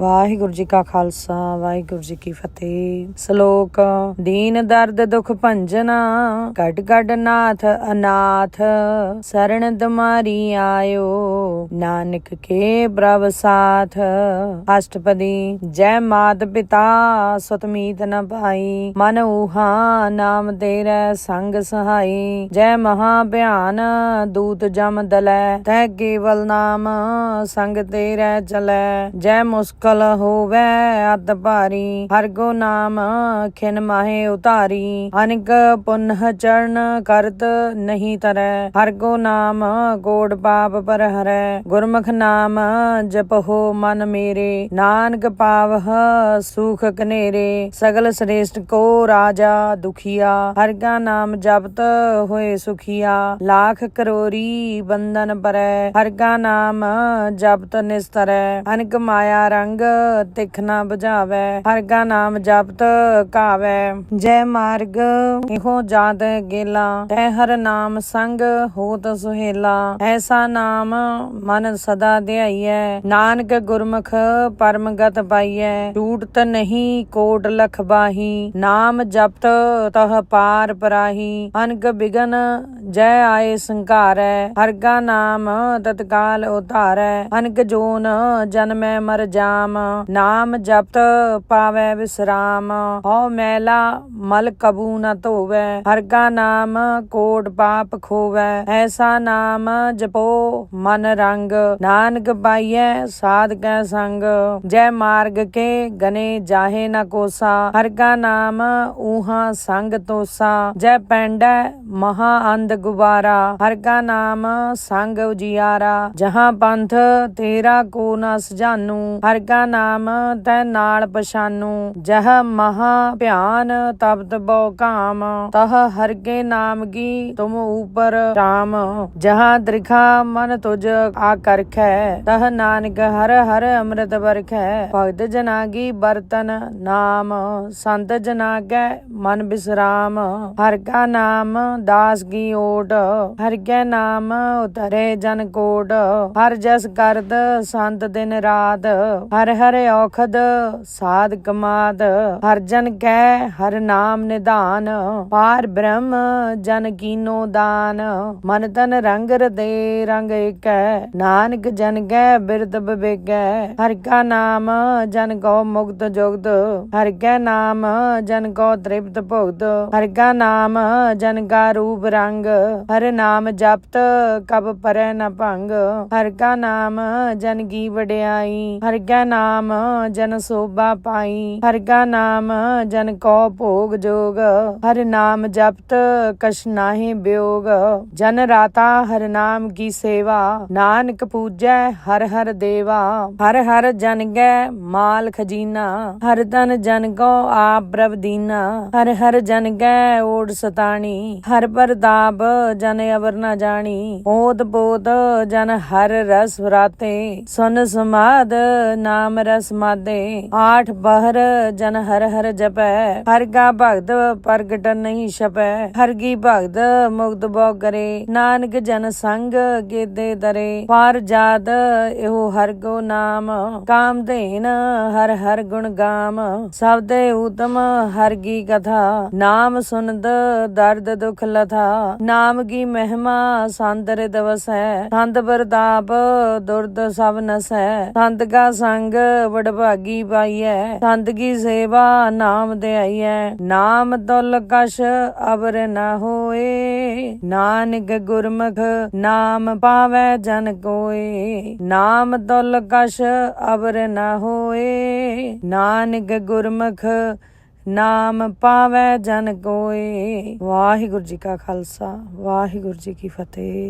ਵਾਹਿਗੁਰੂ ਜੀ ਕਾ ਖਾਲਸਾ, ਵਾਹਿਗੁਰੂ ਜੀ ਕੀ ਫਤਿਹ। ਸ਼ਲੋਕ, ਦੀਨ ਦਰਦ ਦੁਖ ਭੰਜਨਾ, ਘਟ ਘਟ ਨਾਥ ਅਨਾਥ ਸਰਣ ਦਮਾਰੀ ਆਇਓ, ਨਾਨਕ ਕੇ ਪ੍ਰਭ ਸਾਥ। ਅਸ਼ਟਪਦੀ, ਜੈ ਮਾਤ ਪਿਤਾ ਸੁਤਮੀਤ ਨ ਭਾਈ, ਮਨ ਊਹਾ ਨਾਮ ਤੇਰਾ ਸੰਗ ਸਹਾਈ। ਜੈ ਮਹਾ ਭਿਆਨ ਦੂਤ ਜਮ ਦਲੈ, ਤੈ ਕੇਵਲ ਨਾਮ, ਸੰਗ ਤੇਰਾ ਚਲੈ। ਜੈ ਮੁਸਕ ਮੁਸਕਲ ਹੋਵੇ ਅਤ ਭਾਰੀ ਹਰ ਗੋ ਨਾਮ ਖਿਨ ਮਾਹੇ ਉਤਾਰੀ। ਅਨਿਕ ਪੁਨਹ ਚਰਨ ਕਰਤ ਨਹੀਂ ਤਰੈ, ਹਰ ਗੋ ਨਾਮ ਕੋੜ ਪਾਪ ਪਰ ਹਰੈ। ਗੁਰਮੁਖ ਨਾਮ ਜਪਹੁ ਮਨ ਮੇਰੇ, ਨਾਨਕ ਪਾਵਹ ਸੁਖ ਕਨੇਰੇ। ਸਗਲ ਸ੍ਰੇਸ਼ਟ ਕੋ ਰਾਜਾ ਦੁਖੀਆ, ਹਰ ਕਾ ਨਾਮ ਜਪਤ ਹੋਏ ਸੁਖੀਆ। ਲਾਖ ਕਰੋਰੀ ਬੰਧਨ ਪਰੈ, ਹਰ ਕਾ ਨਾਮ ਜਪਤ ਨਿਸਤਰੈ। ਅਨਕ ਮਾਇਆ ਰੰਗ ਤਿਖ ਨਾ 부ਝਾਵੈ ਹਰ ਨਾਮ ਜਪਤ ਕਾਵੈ। ਜੈ ਮਾਰਗ, ਇਹੋ ਜਾਤ ਗੇਲਾ, ਤੈ ਹਰ ਨਾਮ ਸੰਗ ਹੋਤ ਸੁਹੇਲਾ। ਐਸਾ ਨਾਮ ਮਨ ਸਦਾ ਧਿਆਈਐ ਨਾਨਕ ਗੁਰਮੁਖ ਪਰਮ ਗਤ ਪਾਈਐ। ਟੂਟਤ ਨਹੀਂ ਕੋਟ ਲਖ ਬਾਹੀ, ਨਾਮ ਜਪਤ ਤਹ ਪਾਰ ਪਰਾਹੀ। ਅਨਗ ਬਿਗਨ ਜੈ ਆਏ ਸੰਘਾਰੈ, ਹਰਗਾ ਨਾਮ ਤਤਕਾਲ ਉਧਾਰੈ ਅਨਕ ਜੋਨ ਜਨਮੈ ਮਰ ਜਾਮ, ਨਾਮ ਜਪਤ ਪਾਵੈ ਵਿਸਰਾਮ, ਹਉ ਮੈਲਾ ਮਲ ਕਬੂ ਨ ਧੋਵੈ, ਹਰਗਾ ਨਾਮ ਕੋਟ ਪਾਪ ਖੋਵੈ, ਐਸਾ ਨਾਮ ਜਪੋ ਮਨ ਰੰਗ, ਨਾਨਕ ਪਾਈਐ ਸਾਧ ਕੈ ਸੰਗ, ਜੈ ਮਾਰਗ ਕੇ ਗਨੇ ਜਾਹੇ ਨ ਕੋਸਾ, ਹਰਗਾ ਨਾਮ ਊਹਾ ਸੰਗ ਤੋਸਾ, ਜੈ ਪੈਂਡੈ ਮਹਾ ਅੰਧ ਗੁਬਾਰਾ ਹਰ ਕਾ ਨਾਮ ਸੰਗ ਉਜਿਆਰਾ, ਜਹਾਂ ਪੰਥ ਤੇਰਾ ਕੋ ਨ ਸਜਾਨੂ ਹਰਗਾ ਨਾਮ ਤੈ ਨਾਲ ਪਛਾਨੂ ਜਹ ਮਹਾ ਭਿਆਨ ਤਪਤ ਬਉ ਕਾਮ, ਤਹ ਹਰਗੇ ਨਾਮ ਕੀ ਤੁਮ ਉਪਰ ਰਾਮ, ਜਹਾਂ ਦ੍ਰਿਖਾ ਮਨ ਤੁਜ ਆ ਕਰਖੈ ਤਹ ਨਾਨਕ ਹਰ ਹਰ ਅੰਮ੍ਰਿਤ ਵਰਖੈ, ਭਗਤ ਜਨਾ ਕੀ ਬਰਤਨ ਨਾਮ, ਸੰਤ ਜਨਾ ਕੈ ਮਨ ਬਿਸਰਾਮ ਹਰ ਕਾ ਨਾਮ ਦਾਸ ਕੀ ਓਟ ਹਰ ਕੈ ਨਾਮ ਉਤਰੇ ਜਨ ਕੋਟ ਹਰ ਜਸ ਕਰਦ ਸੰਤ ਦਿਨ ਰਾਤ ਹਰ ਹਰ ਔਖਦ ਸਾਧ ਕਮਾਦ। ਹਰ ਜਨ ਕੈ ਹਰ ਨਾਮ ਨਿਧਾਨ। ਪਾਰ ਬ੍ਰਹਮ ਜਨ ਕੀਨੋ ਦਾਨ। ਮਨ ਤਨ ਰੰਗ ਰਦੇ ਰੰਗ ਏਕੈ। ਨਾਨਕ ਜਨ ਗੈ ਬਿਰਦ ਬਿਬੇਗੈ ਹਰ ਕਾ ਨਾਮ ਜਨ ਕੋ ਮੁਕਤ ਜੁਗਤ ਹਰ ਕੈ ਨਾਮ ਜਨ ਕੋ ਤ੍ਰਿਪਤ ਭੁਗਤ ਹਰ ਕਾ ਨਾਮ ਜਨ ਕਾ ਰੂਪ ਰੰਗ। ਹਰ ਨਾਮ ਜਪਤ, ਕਬ ਪਰੈ ਨ ਭੰਗ। ਹਰ ਕਾ ਨਾਮ ਜਨ ਗੀ ਵਡਿਆਈ, ਹਰ ਕਾ ਨਾਮ ਜਨ ਸੋਭਾ ਪਾਈ। ਹਰ ਕਾ ਨਾਮ ਜਨ ਕੋ ਭੋਗ ਜੋਗ। ਹਰ ਨਾਮ ਜਪਤ, ਕਛ ਨਾਹੀ ਬਿਯੋਗ ਜਨ ਰਾਤਾ ਹਰ ਨਾਮ ਕੀ ਸੇਵਾ। ਨਾਨਕ ਪੂਜੈ ਹਰ ਹਰ ਦੇਵਾ। ਹਰ ਹਰ ਜਨ ਗੈ ਮਾਲ ਖਜੀਨਾ। ਹਰ ਤਨ ਜਨ ਕੋ ਆਪ ਪ੍ਰਭ ਦੀਨਾ। ਹਰ ਹਰ ਜਨ ਗੈ ਓੜ ਸਤਾਣੀ। ਹਰ ਪ੍ਰਤਾਪ ਜਨ ਅਵਰਨਾ ਜਾਣੀ ਓਦ ਪੋਤ ਜਨ ਹਰ ਰਸ ਵਰਾਤੇ ਸੁਨ ਸਮਾਦ ਨਾਮ ਰਸ ਮਾਦੇ, ਆਠ ਬਹਰ ਜਨ ਹਰ ਹਰ ਜਪੈ। ਹਰ ਗਾ ਭਗਤ ਪ੍ਰਗਟ ਨਹੀਂ ਛਪੈ ਹਰ ਗੀ ਭਗਤ ਮੁਕਤ ਬੋ ਕਰੇ। ਨਾਨਕ ਜਨ ਸੰਗ ਗੇਦੇ ਦਰੇ, ਪਾਰ ਜਾਦ ਇਹੋ ਹਰ ਗੋ ਨਾਮ। ਕਾਮ ਦੇਨ ਹਰ ਹਰ ਗੁਣ ਗਾਮ, ਸਬਦੇ ਉਤਮ ਹਰ ਗੀ ਕਥਾ। ਨਾਮ ਸੁਨਦ ਦਰਦ ਦੁਖ ਲਥਾ। ਨਾਮ ਕੀ ਮਹਿਮਾ ਸੰਦਰ ਦਵਸੈ ਸੰਤ ਪ੍ਰਤਾਪ ਦੁਰਦ ਸਭ ਨਸੈ। ਸੰਤ ਕਾ ਸੰਗ ਵਡਭਾਗੀ ਪਾਈਐ। ਸੰਤ ਕੀ ਸੇਵਾ ਨਾਮ ਧਿਆਈਐ ਨਾਮ ਤੁਲ ਕਸ਼ ਅਬਰ ਨਾ ਹੋਏ। ਨਾਨਕ ਗੁਰਮੁਖ ਨਾਮ ਪਾਵੈ ਜਨ ਕੋਏ। ਨਾਮ ਤੁਲ ਕਸ਼ ਅਬਰ ਨਾ ਹੋਏ। ਨਾਨਕ ਗੁਰਮੁਖ ਨਾਮ ਪਾਵੈ ਜਨ ਕੋਏ ਵਾਹਿਗੁਰੂ ਜੀ ਕਾ ਖਾਲਸਾ ਵਾਹਿਗੁਰੂ ਜੀ ਕੀ ਫਤਿਹ।